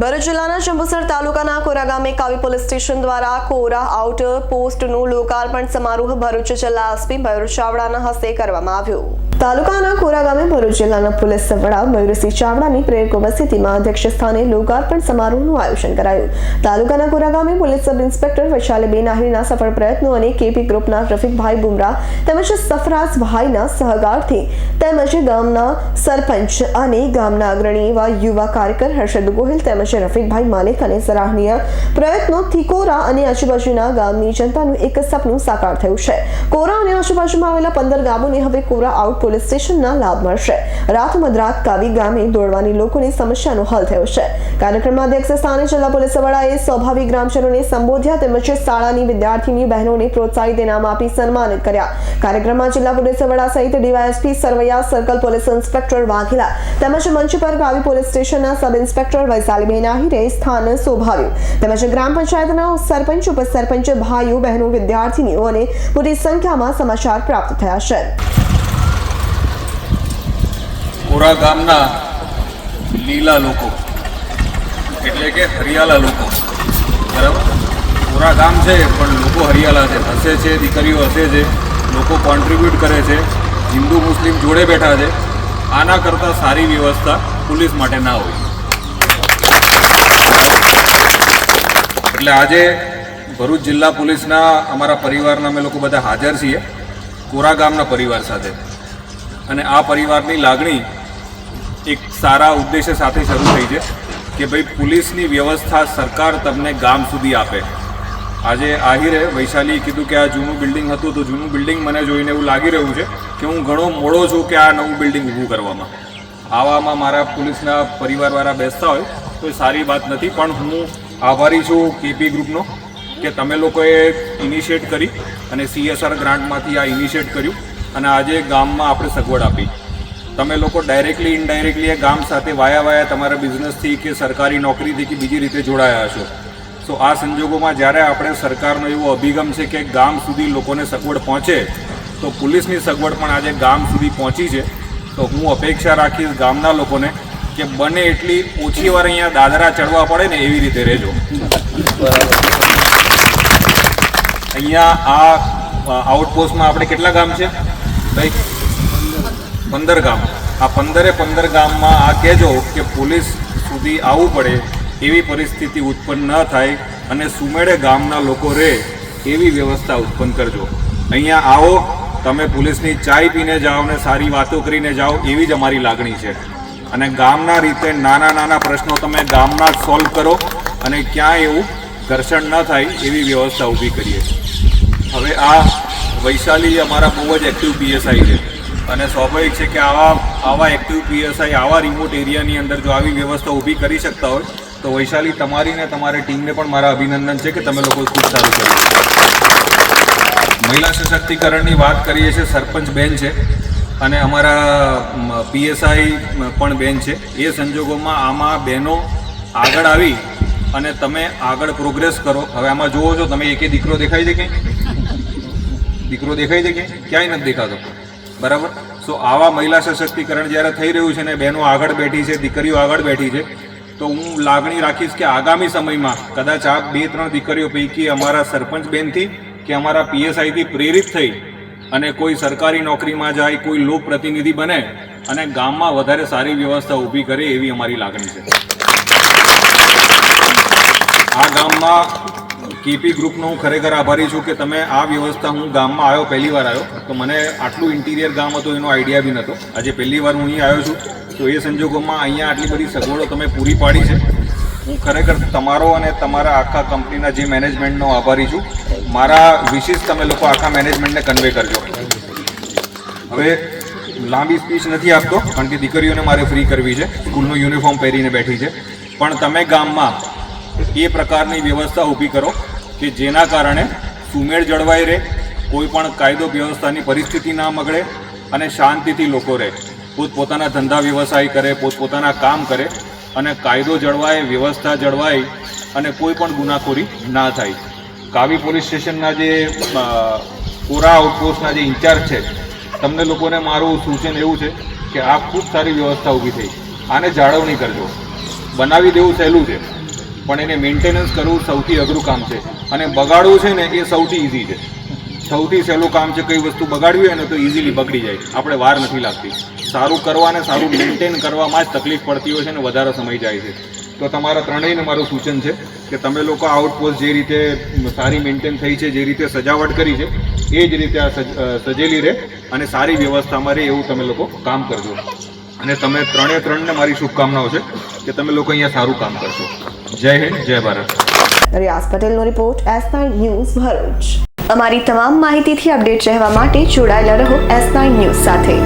ભરૂચ જિલ્લાના ચંબુસર તાલુકાના કોરા ગામે કાવી પોલીસ સ્ટેશન દ્વારા કોરા આઉટર પોસ્ટનું લોકાર્પણ સમારોહ ભરૂચ જિલ્લા એસપી મયુર ચાવડાના હસ્તે કરવામાં આવ્યો. તાલુકાના કોરા ગામે ભરૂચ જિલ્લાના પોલીસ વડા મયુરસિંહ ચાવડાની પ્રેરક ઉપસ્થિતિમાં અધ્યક્ષ સ્થાને લોકાર્પણ સમારોહનું આયોજન કરાયું. તાલુકાના કોરા ગામે પોલીસ સબ ઇન્સ્પેક્ટર વૈશાલીબેન આહિરના સફળ પ્રયત્નો અને કેપી ગ્રુપના રફીકભાઈ બુમરા તેમજ સફરાજભાઈના સહકારથી તેમજ ગામના સરપંચ અને ગામના અગ્રણી એવા યુવા કાર્યકર હર્ષદ ગોહિલ તેમજ રફીકભાઈ માલિક અને સરાહનીય પ્રયત્નો કોરા અને આજુબાજુના ગામની જનતાનું એક સપનું સાકાર થયું છે. કોરા અને આજુબાજુમાં આવેલા પંદર ગામોને હવે કોરા આઉટ પોલીસ સ્ટેશનના લાભ મળશે. રાત મધરાત કાવી ગામે દોડવાની લોકોની સમસ્યાનો હલ થયો છે. કાર્યક્રમમાં અધ્યક્ષ સ્થાને જિલ્લા પોલીસ વડાએ સ્વાભાવિક ગ્રામજનોને સંબોધ્યા તેમજ શાળાની વિદ્યાર્થીની બહેનોને પ્રોત્સાહિત ઇનામ આપી સન્માનિત કર્યા. કાર્યક્રમમાં જિલ્લા પોલીસ વડા સહિત DYSP Sarvaiya, circle police inspector Vaghela તેમજ મંચ પર કાવી પોલીસ સ્ટેશનના સબ ઇન્સ્પેક્ટર વૈશાલીબેન આહિરે સ્થાન શોભાવ્યું. તેમજ ગ્રામ પંચાયતના સરપંચ, ઉપસરપંચ, ભાઈઓ, બહેનો, વિદ્યાર્થીનીઓ અને મોટી સંખ્યામાં સમાચાર પ્રાપ્ત થયા છે. કોરા ગામના લીલા લોકો. એટલે કે હરિયાળા લોકો. બરાબર? કોરા ગામ છે, પણ લોકો હરિયાળા છે. હસે છે, દીકરીઓ હસે છે. લોકો કોન્ટ્રીબ્યુટ કરે છે. હિન્દુ, મુસ્લિમ જોડે બેઠા છે. આના કરતાં સારી વ્યવસ્થા પોલીસ માટે ના હોય. એટલે આજે ભરૂચ જિલ્લા પોલીસના અમારા પરિવારના અમે લોકો બધા હાજર છીએ. કોરા ગામના પરિવાર સાથે. અને આ પરિવારની લાગણી એક સારા ઉદ્દેશ્ય સાથે શરૂ થઈ છે કે ભાઈ પોલીસની વ્યવસ્થા સરકાર તમને ગામ સુધી આપે. આજે આહિરે વૈશાલી કીધું કે આ જૂનું બિલ્ડિંગ હતું તો જૂનું બિલ્ડિંગ મને જોઈને એવું લાગી રહ્યું છે કે હું ઘણો મોડો છું કે આ નવું બિલ્ડિંગ ઊભું કરવામાં. આવામાં મારા પોલીસના પરિવારવાળા બેસતા હોય તો એ સારી વાત નથી, પણ હું આભારી છું કેપી ગ્રુપનો કે તમે લોકોએ ઇનિશિયેટ કરી અને સીએસઆર ગ્રાન્ટમાંથી આ ઇનિશિયેટ કર્યું અને આજે ગામમાં આપણે સગવડ આપી. તમે લોકો ડાયરેક્ટલી ઇનડાયરેક્ટલી એ ગામ સાથે વાયા વાયા તમારા બિઝનેસથી કે સરકારી નોકરીથી કે બીજી રીતે જોડાયા છો. સો આ સંજોગોમાં જ્યારે આપણે સરકારનો એવો અભિગમ છે કે ગામ સુધી લોકોને સગવડ પહોંચે, તો પોલીસની સગવડ પણ આજે ગામ સુધી પહોંચી છે. તો હું અપેક્ષા રાખીશ ગામના લોકોને કે બને એટલી ઓછી વાર અહીંયા દાદરા ચડવા પડે ને એવી રીતે રહેજો. અહીંયા આ આઉટપોસ્ટમાં આપણે કેટલા ગામ છે? ભાઈ? પંદર ગામ. આ પંદરે પંદર ગામમાં આ કહેજો કે પોલીસ સુધી આવવું પડે, એવી પરિસ્થિતિ ઉત્પન્ન ન થાય અને સુમેળે ગામના લોકો રહે, એવી વ્યવસ્થા ઉત્પન્ન કરજો. અહીંયા આવો, તમે પોલીસની ચાય પીને જાઓ ને સારી વાતો કરીને જાઓ, એવી જ અમારી લાગણી છે. અને ગામના રીતે નાના નાના પ્રશ્નો તમે ગામના જ સોલ્વ કરો અને ક્યાંય એવું ઘર્ષણ ન થાય, એવી વ્યવસ્થા ઊભી કરીએ. હવે આ વૈશાલી અમારા બહુ જ એક્ટિવ પીએસઆઈ છે. અને સ્વાભાવિક છે કે આવા આવા એક્ટિવ પીએસઆઈ આવા રિમોટ એરિયાની અંદર જો આવી વ્યવસ્થા ઊભી કરી શકતા હોય, તો વૈશાલી તમારી ને તમારી ટીમને પણ મારા અભિનંદન છે કે તમે લોકો ખૂબ સારું કર્યું મહિલા સશક્તિકરણની વાત કરીએ છીએ, સરપંચ બેન છે અને અમારા પીએસઆઈ પણ બેન છે. એ સંજોગોમાં આમાં બહેનો આગળ આવી અને તમે આગળ પ્રોગ્રેસ કરો. હવે આમાં જુઓ છો, તમે એકે દીકરો દેખાઈ દે કે? દીકરો દેખાઈ દે કે? ક્યાંય નથી દેખાતો. બરાબર? સો આવા મહિલા સશક્તિકરણ જ્યારે થઈ રહ્યું છે ને બહેનો આગળ બેઠી છે, દીકરીઓ આગળ બેઠી છે, તો હું લાગણી રાખીશ કે આગામી સમયમાં કદાચ આ બે ત્રણ દીકરીઓ પૈકી અમારા સરપંચ બેનથી કે અમારા પીએસઆઈથી પ્રેરિત થઈ અને કોઈ સરકારી નોકરીમાં જાય, કોઈ લોક પ્રતિનિધિ બને અને ગામમાં વધારે સારી વ્યવસ્થા ઊભી કરે એવી અમારી લાગણી છે. આ ગામમાં કેપી ગ્રુપનો હું ખરેખર આભારી છું કે તમે આ વ્યવસ્થા હું ગામમાં આવ્યો, પહેલી વાર આવ્યો. તો મને આટલું ઇન્ટિરિયર ગામ હતું, એનો આઈડિયા બી નહોતો. આજે પહેલી વાર હું અહીં આવ્યો છું. તો એ સંજોગોમાં અહીંયા આટલી બધી સગવડો તમે પૂરી પાડી છે. હું ખરેખર તમારો અને તમારા આખા કંપનીના જે મેનેજમેન્ટનો આભારી છું. મારા વિશેષ તમે લોકો આખા મેનેજમેન્ટને કન્વે કરજો. હવે લાંબી સ્પીચ નથી આપતો, કારણ કે દીકરીઓને મારે ફ્રી કરવી છે. સ્કૂલનો યુનિફોર્મ પહેરીને બેઠી છે. પણ તમે ગામમાં એ પ્રકારની વ્યવસ્થા ઊભી કરો. કે જેના કારણે સુમેળ જળવાઈ રહે, કોઈ પણ કાયદો વ્યવસ્થાની પરિસ્થિતિ ના મગળે અને શાંતિથી લોકો રહે. પોતપોતાના ધંધા વ્યવસાય કરે, પોતપોતાના કામ કરે અને કાયદો જળવાય, વ્યવસ્થા જળવાય અને કોઈ પણ ગુનાખોરી ના થાય. કાવી પોલીસ સ્ટેશનના જે કોરા આઉટપોસ્ટના જે ઇન્ચાર્જ છે, તમને લોકોને મારું સૂચન એવું છે કે આ ખૂબ સારી વ્યવસ્થા ઊભી થઈ. આને જાળવણી કરજો. બનાવી દેવું સહેલું છે. પણ એને મેન્ટેનન્સ કરવું સૌથી અઘરું કામ છે. અને બગાડવું છે ને, એ સૌથી ઇઝી છે. સૌથી સહેલું કામ છે કઈ વસ્તુ બગાડવી હોય ને તો ઇઝીલી બગડી જાય. આપણે વાર નથી લાગતી. સારું કરવા અને સારું મેન્ટેન કરવામાં જ તકલીફ પડતી હોય છે ને, વધારે સમય જાય છે. તો તમારા ત્રણેયને મારું સૂચન છે કે તમે લોકો આઉટપોસ્ટ જે રીતે સારી મેન્ટેન થઈ છે, જે રીતે સજાવટ કરી છે, એ જ રીતે આ સજેલી રહે અને સારી વ્યવસ્થામાં રહે એવું તમે લોકો કામ કરજો. અને તમે ત્રણે ત્રણને મારી શુભકામનાઓ છે કે તમે લોકો અહીંયા સારું કામ કરશો. જય હિન્દ, જય ભારત. રિયાઝ પટેલનો report S nine news Bharuch. અમારી તમામ માહિતીથી અપડેટ રહેવા માટે જોડાયેલા રહો એસ નાઇન ન્યૂઝ સાથે.